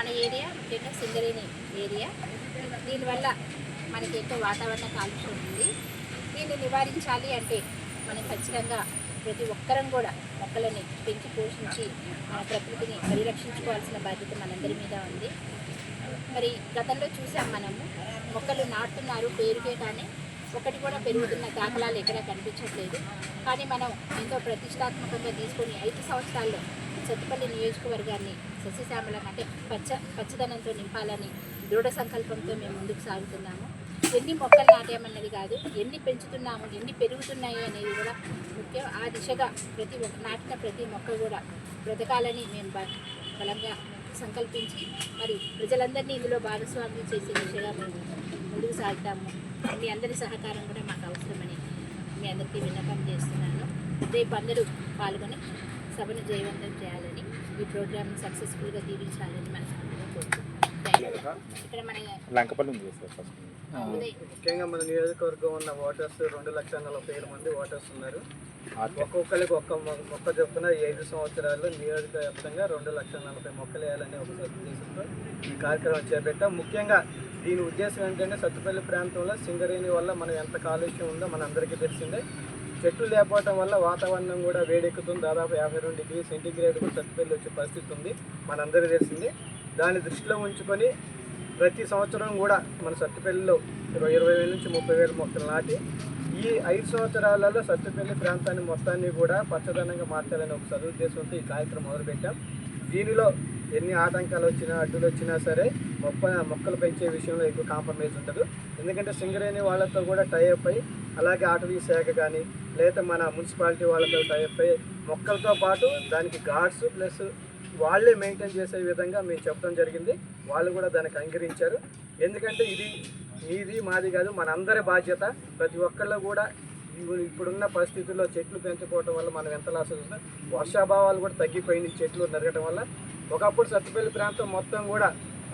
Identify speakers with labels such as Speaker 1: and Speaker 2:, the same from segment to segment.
Speaker 1: మన ఏరియా ముఖ్యంగా సింగరేణి ఏరియా. దీనివల్ల మనకి ఎక్కువ వాతావరణ కాలుష్యం ఉంది. దీన్ని నివారించాలి అంటే మనం ఖచ్చితంగా ప్రతి ఒక్కరం కూడా మొక్కలని పెంచి పోషించి మన ప్రకృతిని పరిరక్షించుకోవాల్సిన బాధ్యత మనందరి మీద ఉంది. మరి గతంలో చూసాం మనము మొక్కలు నాటుతున్నారు పేరుకే కానీ ఒకటి కూడా పెరుగుతున్న దాఖలాలు ఎక్కడా కనిపించట్లేదు. కానీ మనం ఎంతో ప్రతిష్టాత్మకంగా తీసుకొని ఐదు సంవత్సరాల్లో సత్తుపల్లి నియోజకవర్గాన్ని సస్యశ్యామలం అంటే పచ్చ పచ్చదనంతో నింపాలని దృఢ సంకల్పంతో మేము ముందుకు సాగుతున్నాము. ఎన్ని మొక్కలు నాటామన్నది కాదు ఎన్ని పెంచుతున్నాము ఎన్ని పెరుగుతున్నాయి అనేది కూడా ముఖ్యం. ఆ దిశగా ప్రతి ఒక్క నాటిన ప్రతి మొక్క కూడా బ్రతకాలని మేము బ- బలంగా సంకల్పించి మరి ప్రజలందరినీ ఇందులో భాగస్వామ్యం చేసే దిశగా మేము ముందుకు సాగుతాము. మీ అందరి సహకారం కూడా మాకు అవసరమని మీ అందరికీ విన్నపం చేస్తున్నాను. రేపు అందరూ పాల్గొని సభను జయవంతం చేయాలని ఈ ప్రోగ్రామ్ని సక్సెస్ఫుల్గా దీవించాలని మనస్ఫూర్తిగా. ఇక్కడ మన
Speaker 2: లంకపల్లి
Speaker 3: ముఖ్యంగా మన నియోజకవర్గం ఉన్న ఓటర్స్ రెండు లక్షల నలభై వేల మంది ఓటర్స్ ఉన్నారు. ఒక్కొక్కరికి ఒక్క మొక్క చొప్పున ఐదు సంవత్సరాల్లో నియోజకవ్యాప్తంగా రెండు లక్షల నలభై మొక్కలు వేయాలని ఒక సదుద్దేశంతో ఈ కార్యక్రమం చేపట్టాం. ముఖ్యంగా దీని ఉద్దేశం ఏంటంటే సత్తుపల్లి ప్రాంతంలో సింగరేణి వల్ల మనం ఎంత కాలుష్యం ఉందో మన అందరికీ తెలిసిందే. చెట్లు లేకపోవటం వల్ల వాతావరణం కూడా వేడెక్కుతుంది. దాదాపు యాభై రెండు డిగ్రీ సెంటీగ్రేడ్ కూడా సత్తుపల్లి వచ్చే పరిస్థితి ఉంది. మనందరికీ తెలిసింది. దాన్ని దృష్టిలో ఉంచుకొని ప్రతి సంవత్సరం కూడా మన సత్తుపల్లిలో ఇరవై ఇరవై వేల నుంచి ముప్పై వేల మొక్కలు నాటి ఈ ఐదు సంవత్సరాలలో సత్తుపల్లి ప్రాంతాన్ని మొత్తాన్ని కూడా పచ్చదనంగా మార్చాలని ఒక సదుద్దేశంతో ఈ కార్యక్రమం మొదలుపెట్టాం. దీనిలో ఎన్ని ఆటంకాలు వచ్చినా అడ్డులు వచ్చినా సరే మొక్క మొక్కలు పెంచే విషయంలో ఎక్కువ కాంప్రమైజ్ ఉండదు. ఎందుకంటే సింగరేణి వాళ్ళతో కూడా టైఅప్ అయ్యి అలాగే అటవీ శాఖ కానీ లేదా మన మున్సిపాలిటీ వాళ్ళతో టైఅప్ అయ్యి మొక్కలతో పాటు దానికి గార్డ్స్ ప్లస్ వాళ్ళే మెయింటైన్ చేసే విధంగా మేము చెప్పడం జరిగింది. వాళ్ళు కూడా దానికి అంగీకరించారు. ఎందుకంటే ఇది ఇది మాది కాదు మనందరి బాధ్యత. ప్రతి ఒక్కళ్ళు కూడా ఇప్పుడున్న పరిస్థితుల్లో చెట్లు పెంచుకోవటం వల్ల మనం ఎంత లాస్ అవుతుందో వర్షాభావాలు కూడా తగ్గిపోయింది చెట్లు నరగటం వల్ల. ఒకప్పుడు సత్తుపల్లి ప్రాంతం మొత్తం కూడా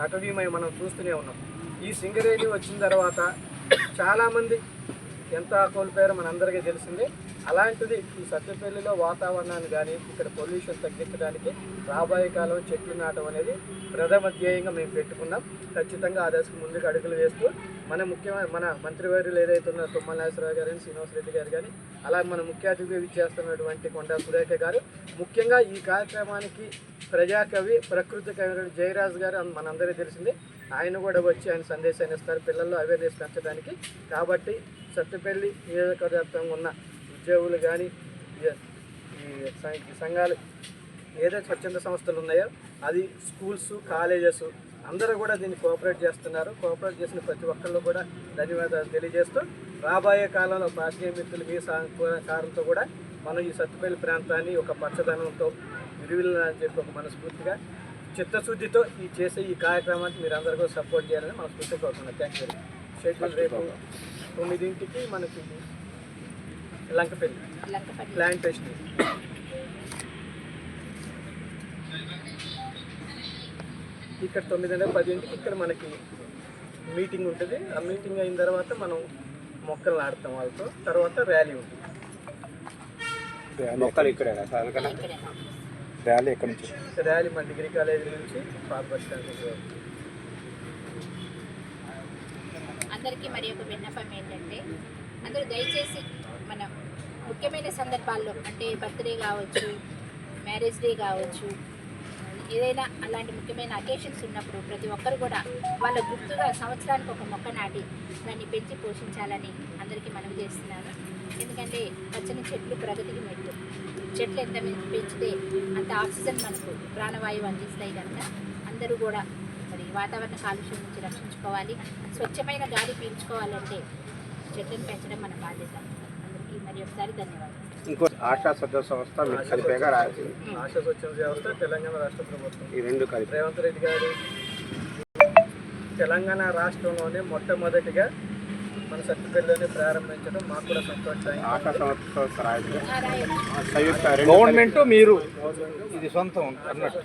Speaker 3: అటవీమై మనం చూస్తూనే ఉన్నాం. ఈ సింగరేణి వచ్చిన తర్వాత చాలామంది ఎంత కోల్పోయారో మనందరికీ తెలిసిందే. అలాంటిది ఈ సత్యపల్లిలో వాతావరణాన్ని కానీ ఇక్కడ పొల్యూషన్ తగ్గించడానికి రాబోయే కాలం చెట్లు నాటం అనేది ప్రథమ ధ్యేయంగా మేము పెట్టుకున్నాం. ఖచ్చితంగా ఆ దశకు ముందుకు అడుగులు వేస్తూ మన ముఖ్యమైన మన మంత్రివర్యులు ఏదైతే ఉన్నారో తుమ్మల నాగేశ్వరరావు గారు కానీ శ్రీనివాస్ రెడ్డి గారు కానీ అలాగే మన ముఖ్య అతిథిగా విచ్చేస్తున్నటువంటి కొండా సురేఖ గారు. ముఖ్యంగా ఈ కార్యక్రమానికి ప్రజాకవి ప్రకృతి కవి జయరాజ్ గారు మనందరికీ తెలిసిందే. ఆయన కూడా వచ్చి ఆయన సందేశాన్ని ఇస్తారు. పిల్లల్లో అవేర్నెస్ పెంచడానికి. కాబట్టి సత్తుపల్లి నియోజకవర్గం ఉన్న ఉద్యోగులు కానీ ఈ సంఘాలు ఏదైతే స్వచ్ఛంద సంస్థలు ఉన్నాయో అది స్కూల్స్ కాలేజెస్ అందరూ కూడా దీన్ని కోఆపరేట్ చేస్తున్నారు. కోఆపరేట్ చేసిన ప్రతి ఒక్కళ్ళు కూడా ధన్యవాదాలు తెలియజేస్తూ రాబోయే కాలంలో పార్టీ మిత్రులు మీ సహకారంతో కూడా మనం ఈ సత్తుపల్లి ప్రాంతాన్ని ఒక పచ్చదనంతో విలువలని చెప్పి ఒక మనస్ఫూర్తిగా చిత్తశుద్ధితో ఈ చేసే ఈ కార్యక్రమానికి మీరు అందరూ కూడా సపోర్ట్ చేయాలని మనస్ఫూర్తిగా కోరుతున్నాను థ్యాంక్ యూ షెడ్యూల్ రేపు తొమ్మిదింటికి మనకి లంకపల్లి ప్లాంటేషన్ ఇక్కడ తొమ్మిదిన్నర పదింటికి ఇక్కడ మనకి మీటింగ్ ఉంటుంది. ఆ మీటింగ్ అయిన తర్వాత మనం మొక్కలు నాటుతాం వాళ్ళతో. తర్వాత ర్యాలీ ఉంటుంది.
Speaker 2: మొక్కలు ఇక్కడే ర్యాలీ ఎక్కడి నుంచి?
Speaker 3: ర్యాలీ మన డిగ్రీ కాలేజ్ నుంచి పాత బస్ స్టాండ్ నుంచి
Speaker 1: అందరికీ మరి ఒక విన్నపం ఏంటంటే అందరూ దయచేసి మనం ముఖ్యమైన సందర్భాల్లో అంటే బర్త్డే కావచ్చు మ్యారేజ్ డే కావచ్చు ఏదైనా అలాంటి ముఖ్యమైన అకేషన్స్ ఉన్నప్పుడు ప్రతి ఒక్కరు కూడా వాళ్ళ గుర్తుగా సంవత్సరానికి ఒక మొక్క నాటి దాన్ని పెంచి పోషించాలని అందరికీ మనవి చేస్తున్నాను. ఎందుకంటే పచ్చని చెట్లు ప్రగతికి మెట్లు చెట్లు ఎంత పెంచితే అంత ఆక్సిజన్ మనకు ప్రాణవాయువు అందిస్తాయి కనుక అందరూ కూడా మరి వాతావరణ కాలుష్యం నుంచి రక్షించుకోవాలి. స్వచ్ఛమైన గాలి పీల్చుకోవాలంటే చెట్లను పెంచడం మన బాధ్యత. అందరికీ మరి ఒకసారి ధన్యవాదాలు.
Speaker 2: ఇంకో ఆశా సద్ద సంస్థ మీకు కలిపేగా రాసి
Speaker 3: ఆశ స్వచ్ఛంద వ్యవస్థ తెలంగాణ రాష్ట్ర ప్రభుత్వం.
Speaker 2: ఈ రెండు కలిపి.
Speaker 3: రేవంత్ రెడ్డి గారు తెలంగాణ రాష్ట్రంలోనే మొట్టమొదటిగా మన సత్తుపల్లిలోనే ప్రారంభించడం మాకు కూడా సంతోషంగా
Speaker 2: ఆశా సంస్థ సంయుక్త
Speaker 4: గవర్నమెంట్ మీరు ఇది సొంతం అన్నట్టు.